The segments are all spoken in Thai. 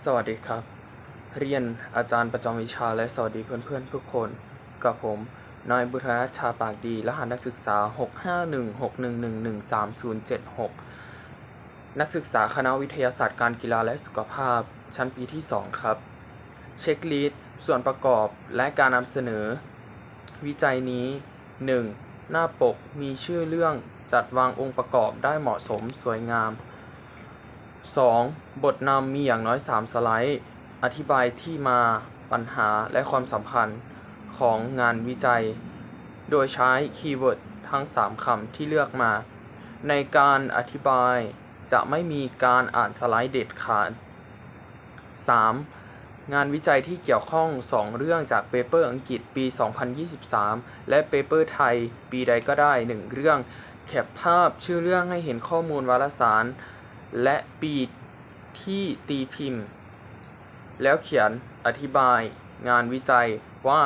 สวัสดีครับ เรียนอาจารย์ประจำวิชาและสวัสดีเพื่อนๆทุกคน กับผมนายบุรณชชาปากดีรหัสนักศึกษา 65161113076 นักศึกษาคณะวิทยาศาสตร์การกีฬาและสุขภาพ ชั้นปีที่ 2 ครับ เช็คลิสต์ส่วนประกอบและการนำเสนอ วิจัยนี้ 1. หน้าปกมีชื่อเรื่องจัดวางองค์ประกอบได้เหมาะสมสวยงาม 2. บทนำมีอย่างน้อย 3 สไลด์ อธิบายที่มาปัญหาและความสัมพันธ์ของงานวิจัย โดยใช้คีย์เวิร์ดทั้ง 3คำที่เลือกมา ในการอธิบายจะไม่มีการอ่านสไลด์เด็ดขาด 3. งานวิจัยที่เกี่ยวข้อง 2 เรื่องจากเปเปอร์อังกฤษปี 2023 และเปเปอร์ไทยปีใดก็ได้ 1 เรื่อง แคปภาพชื่อเรื่องให้เห็นข้อมูลวารสาร และปีที่ตีพิมพ์ แล้วเขียนอธิบายงานวิจัยว่า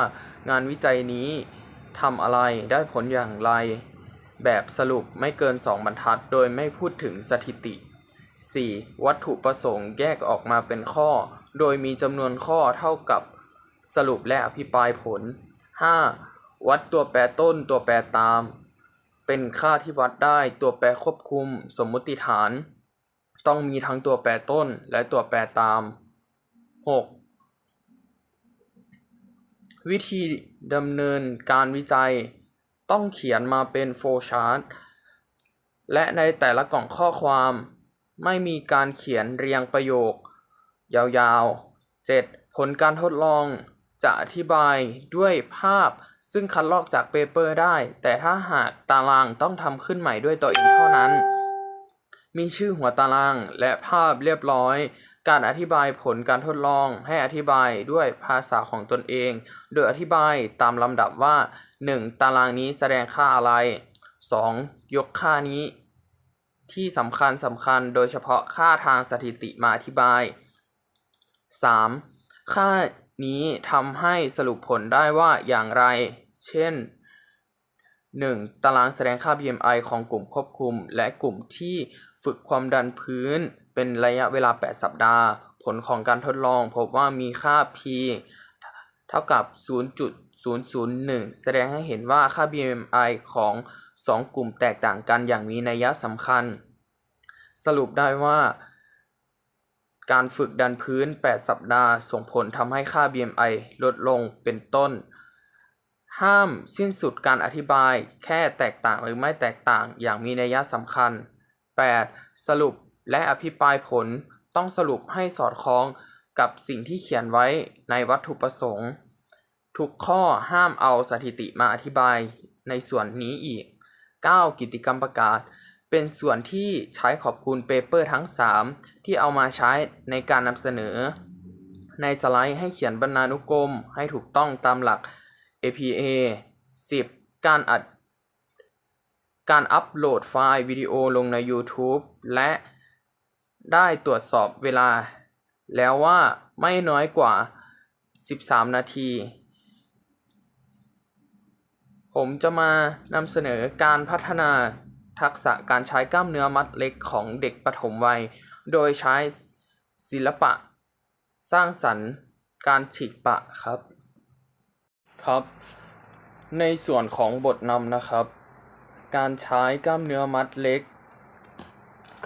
งานวิจัยนี้ทำอะไรได้ผลอย่างไร แบบสรุปไม่เกิน 2 บรรทัด โดยไม่พูดถึงสถิติ 4. วัตถุประสงค์แยกออกมาเป็นข้อ โดยมีจำนวนข้อเท่ากับสรุปและอภิปรายผล 5. วัดตัวแปรต้นตัวแปรตาม เป็นค่าที่วัดได้ตัวแปรควบคุม สมมุติฐาน ต้องมีทั้งตัวแปรต้นและตัวแปรตาม 6. วิธีดำเนินการวิจัย ต้องเขียนมาเป็นโฟชาร์ตและในแต่ละกล่องข้อความ ไม่มีการเขียนเรียงประโยค ยาวๆ 7. ผลการทดลองจะอธิบายด้วยภาพซึ่งคัดลอกจากเปเปอร์ได้ แต่ถ้าหากตารางต้องทำขึ้นใหม่ด้วยตัวเองเท่านั้น มีชื่อหัวตารางและภาพเรียบร้อย การอธิบายผลการทดลองให้อธิบายด้วยภาษาของตนเอง โดยอธิบายตามลำดับว่า 1. ตารางนี้แสดงค่าอะไร 2. ยกค่านี้ ที่สำคัญสำคัญโดยเฉพาะค่าทางสถิติมาอธิบาย 3. ค่านี้ทำให้สรุปผลได้ว่าอย่างไร เช่น 1. ตารางแสดงค่า BMI ของกลุ่มควบคุม และกลุ่มที่ ฝึกความดันพื้นเป็นระยะเวลา 8 สัปดาห์ ผลของการทดลองพบว่ามีค่า P เท่ากับ 0.001 แสดงให้เห็นว่าค่า BMI ของ 2 กลุ่มแตกต่างกันอย่างมีนัยสำคัญ สรุปได้ว่าการฝึกดันพื้น 8 สัปดาห์ ส่งผลทำให้ค่า BMI ลดลงเป็นต้น ห้ามสิ้นสุดการอธิบายแค่แตกต่างหรือไม่แตกต่างอย่างมีนัยสำคัญ 8. สรุปและอภิปรายผลต้องสรุปให้สอดคล้องกับสิ่งที่เขียนไว้ในวัตถุประสงค์ ทุกข้อห้ามเอาสถิติมาอธิบายในส่วนนี้อีก 9. กิจกรรมประกาศ เป็นส่วนที่ใช้ขอบคุณเปเปอร์ทั้ง 3 ที่เอามาใช้ในการนำเสนอ ในสไลด์ให้เขียนบรรณานุกรมให้ถูกต้องตามหลัก APA 10. การอัด การอัปโหลดไฟล์วิดีโอลงใน YouTube และได้ตรวจสอบเวลา แล้วว่าไม่น้อยกว่า 13 นาที ผมจะมานำเสนอการพัฒนาทักษะการใช้กล้ามเนื้อมัดเล็กของเด็กปฐมวัย โดยใช้ศิลปะ สร้างสรรค์ การฉีกปะครับ ครับ ในส่วนของบทนำนะครับ การใช้กล้ามเนื้อมัดเล็ก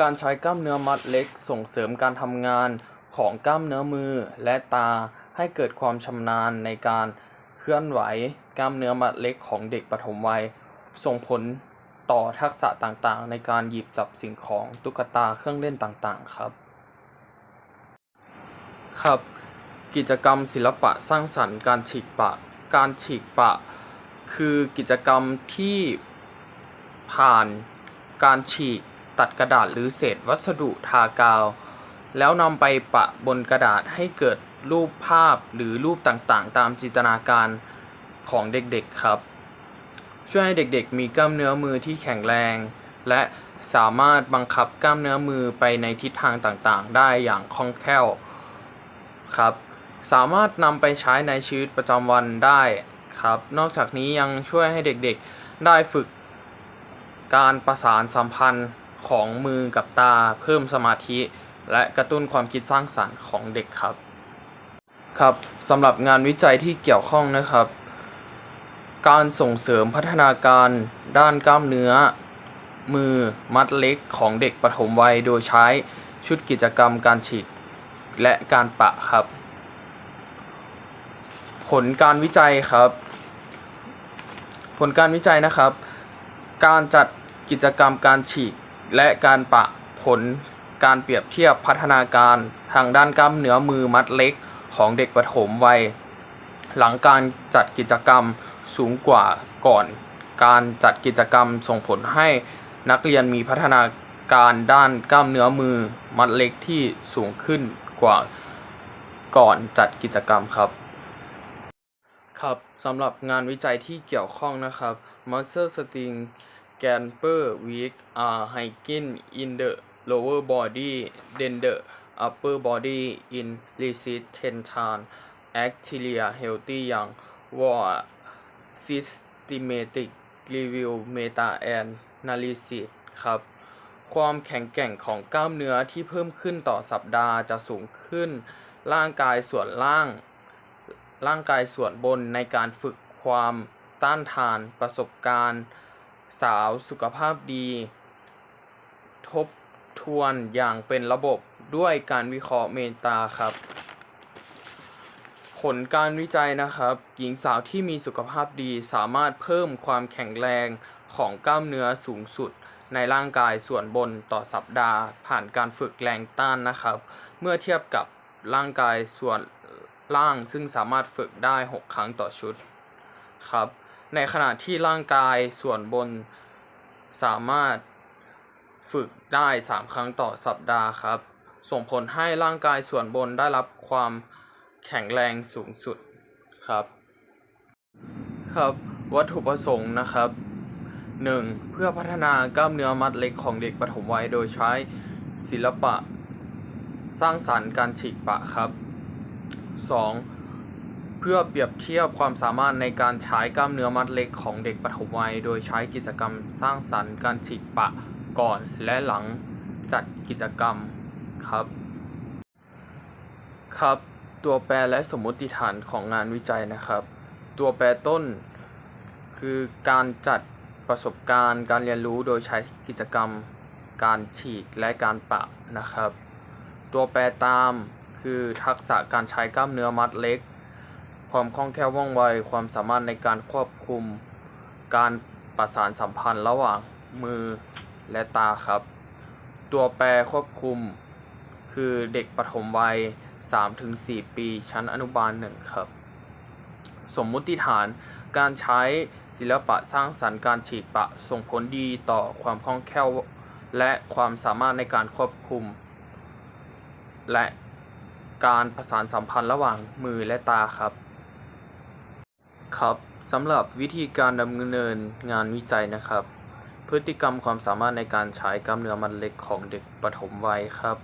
การใช้กล้ามเนื้อมัดเล็ก ส่งเสริมการทำงานของกล้ามเนื้อมือและตาให้เกิดความชำนาญในการเคลื่อนไหวกล้ามเนื้อมัดเล็กของเด็กปฐมวัย ส่งผลต่อทักษะต่างๆ ในการหยิบจับสิ่งของตุ๊กตาเครื่องเล่นต่างๆครับ ครับ กิจกรรมศิลปะสร้างสรรค์การฉีกปะ การฉีกปะ คือกิจกรรมที่ ผ่านการฉีกตัดกระดาษหรือเศษวัสดุทากาว แล้วนำไปปะบนกระดาษให้เกิดรูปภาพหรือรูปต่างๆ ตามจินตนาการของเด็กๆครับ ช่วยให้เด็กๆ มีกล้ามเนื้อมือที่แข็งแรง และสามารถบังคับกล้ามเนื้อมือไปในทิศทางต่างๆ ได้อย่างคล่องแคล่วครับ สามารถนำไปใช้ในชีวิตประจำวันได้ครับ นอกจากนี้ยังช่วยให้เด็กๆ ได้ฝึก การประสานสัมพันธ์ของมือกับตาเพิ่มสมาธิ และกระตุ้นความคิดสร้างสรรค์ของเด็กครับ ครับสำหรับงานวิจัยที่เกี่ยวข้องนะครับ การส่งเสริมพัฒนาการด้านกล้ามเนื้อ มือมัดเล็กของเด็กปฐมวัยโดยใช้ชุดกิจกรรมการฉีกและการปะครับ ผลการวิจัยครับ ผลการวิจัยนะครับ การจัด กิจกรรมการฉีก และการปะผลการเปรียบเทียบพัฒนาการทางด้านกล้ามเนื้อมือมัดเล็กของเด็กปฐมวัย หลังการจัดกิจกรรมสูงกว่าก่อน การจัดกิจกรรมส่งผลให้นักเรียนมีพัฒนาการด้านกล้ามเนื้อมือมัดเล็กที่สูงขึ้นกว่าก่อนจัดกิจกรรมครับ ครับสำหรับงานวิจัยที่เกี่ยวข้องนะครับ muscle string camber weak are hiking in the lower body than the upper body in resistance actively healthy young war systematic review meta analysis ครับ ความแข็งแกร่งของกล้ามเนื้อที่เพิ่มขึ้นต่อสัปดาห์จะสูงขึ้น ร่างกายส่วนล่าง ร่างกายส่วนบนในการฝึกความต้านทานประสบการณ์ สาวสุขภาพดี ทบทวนอย่างเป็นระบบด้วยการวิเคราะห์เมตาครับ ผลการวิจัยนะครับ หญิงสาวที่มีสุขภาพดีสามารถเพิ่มความแข็งแรงของกล้ามเนื้อสูงสุดในร่างกายส่วนบนต่อสัปดาห์ ผ่านการฝึกแรงต้านนะครับ เมื่อเทียบกับร่างกายส่วนล่างซึ่งสามารถฝึกได้ 6 ครั้งต่อชุดครับ ในขณะที่ร่างกายส่วนบนสามารถฝึกได้ 3 ครั้งต่อสัปดาห์ครับ ส่งผลให้ร่างกายส่วนบนได้รับความแข็งแรงสูงสุดครับ ครับวัตถุประสงค์นะครับ 1. เพื่อพัฒนากล้ามเนื้อมัดเล็กของเด็กปฐมวัยโดยใช้ศิลปะ สร้างสรรค์การฉีกปะครับ 2. เพื่อเปรียบเทียบความสามารถในการใช้กล้ามเนื้อมัดเล็กของเด็กปฐมวัย โดยใช้กิจกรรมสร้างสรรค์การฉีกปะก่อนและหลังจัดกิจกรรมครับ ครับ ตัวแปรและสมมติฐานของงานวิจัยนะครับ ตัวแปรต้น คือการจัดประสบการณ์การเรียนรู้โดยใช้กิจกรรม การฉีกและการปะนะครับ ตัวแปรตามคือทักษะการใช้กล้ามเนื้อมัดเล็ก ความคล่องแคล่วว่องไว ความสามารถในการควบคุม การประสานสัมพันธ์ระหว่างมือและตาครับ ตัวแปรควบคุม คือเด็กปฐมวัย 3-4 ปี ชั้นอนุบาลหนึ่งครับ สมมุติฐานการใช้ศิลปะสร้างสรรค์การฉีกปะส่งผลดีต่อความคล่องแคล่วและความสามารถในการควบคุม และการประสานสัมพันธ์ระหว่างมือและตาครับ ครับสำหรับวิธีการดำเนินงานวิจัยนะครับ พฤติกรรมความสามารถในการใช้กล้ามเนื้อมัดเล็กของเด็กปฐมวัยครับ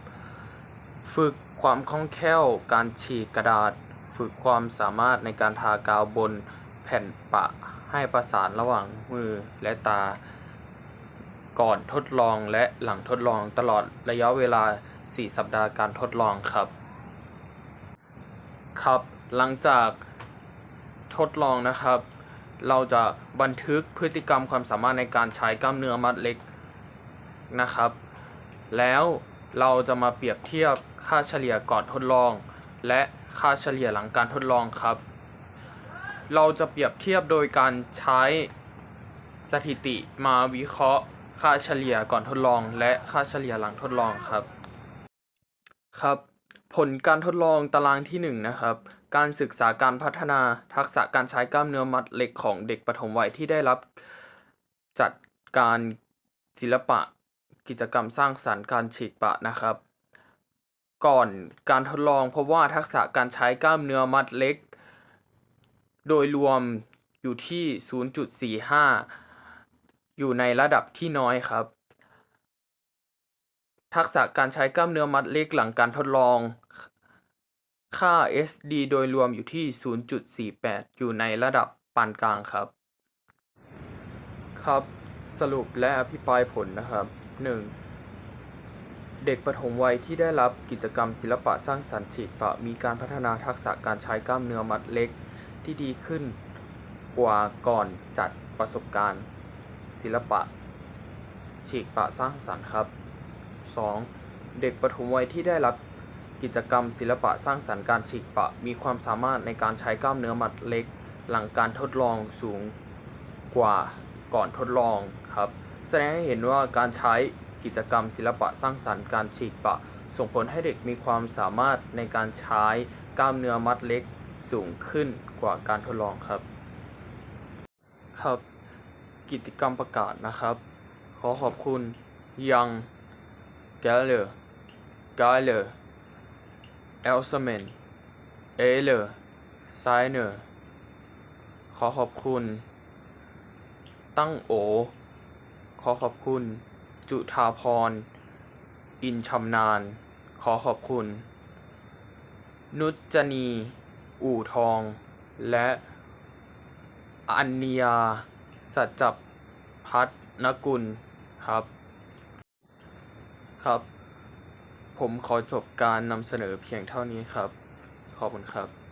ฝึกความคล่องแคล่วการฉีกกระดาษ ฝึกความสามารถในการทากาวบนแผ่นปะให้ประสานระหว่างมือและตา ก่อนทดลองและหลังทดลองตลอดระยะเวลา 4 สัปดาห์การทดลองครับ ครับหลังจาก ทดลองนะครับ เราจะบันทึกพฤติกรรมความสามารถในการใช้กล้ามเนื้อมัดเล็กนะครับ แล้วเราจะมาเปรียบเทียบค่าเฉลี่ยก่อนทดลอง และค่าเฉลี่ยหลังการทดลองครับ เราจะเปรียบเทียบโดยการใช้สถิติมาวิเคราะห์ ค่าเฉลี่ยก่อนทดลอง และค่าเฉลี่ยหลังทดลองครับ ครับ ผลการทดลองตารางที่ 1 นะครับ การศึกษาการพัฒนาทักษะการใช้กล้ามเนื้อมัดเหล็กของเด็กปฐมวัยที่ได้รับจัดการศิลปะกิจกรรมสร้างสรรค์การฉีกปะนะครับ ก่อนการทดลองพบว่าทักษะการใช้กล้ามเนื้อมัดเล็ก โดยรวมอยู่ที่ 0.45 อยู่ในระดับที่น้อยครับ ทักษะการใช้กล้ามเนื้อมัดเล็กหลังการทดลอง ค่า SD โดยรวมอยู่ที่ 0.48 อยู่ในระดับปานกลางครับ ครับ สรุปและอภิปรายผลนะครับ 1. เด็กปฐมวัยที่ได้รับกิจกรรมศิลปะสร้างสรรค์ฉีกปะมีการพัฒนาทักษะการใช้กล้ามเนื้อมัดเล็กที่ดีขึ้นกว่าก่อนจัดประสบการณ์ ศิลปะ ฉีกปะสร้างสรรค์ครับ 2. เด็กปฐมวัยที่ได้รับ กิจกรรมศิลปะสร้างสรรค์การฉีกปะ มีความสามารถในการใช้กล้ามเนื้อมัดเล็ก หลังการทดลองสูงกว่าก่อนทดลองครับ แสดงให้เห็นว่าการใช้กิจกรรมศิลปะสร้างสรรค์การฉีกปะ ส่งผลให้เด็กมีความสามารถในการใช้กล้ามเนื้อมัดเล็กสูงขึ้นกว่าการทดลองครับ ครับ กิจกรรมประกาศนะครับ ขอขอบคุณยัง g a l l e r g a l l e r e l s m a n e l l e r s i n e r ขอขอบคุณ ตั้งโอ ขอขอบคุณ จุธาพร อินชำนาญขอขอบคุณ นุจนี อู่ทอง และอัญญยาสัจจพัฒนกุลครับ ครับ ผมขอจบการนำเสนอเพียงเท่านี้ครับ ขอบคุณครับ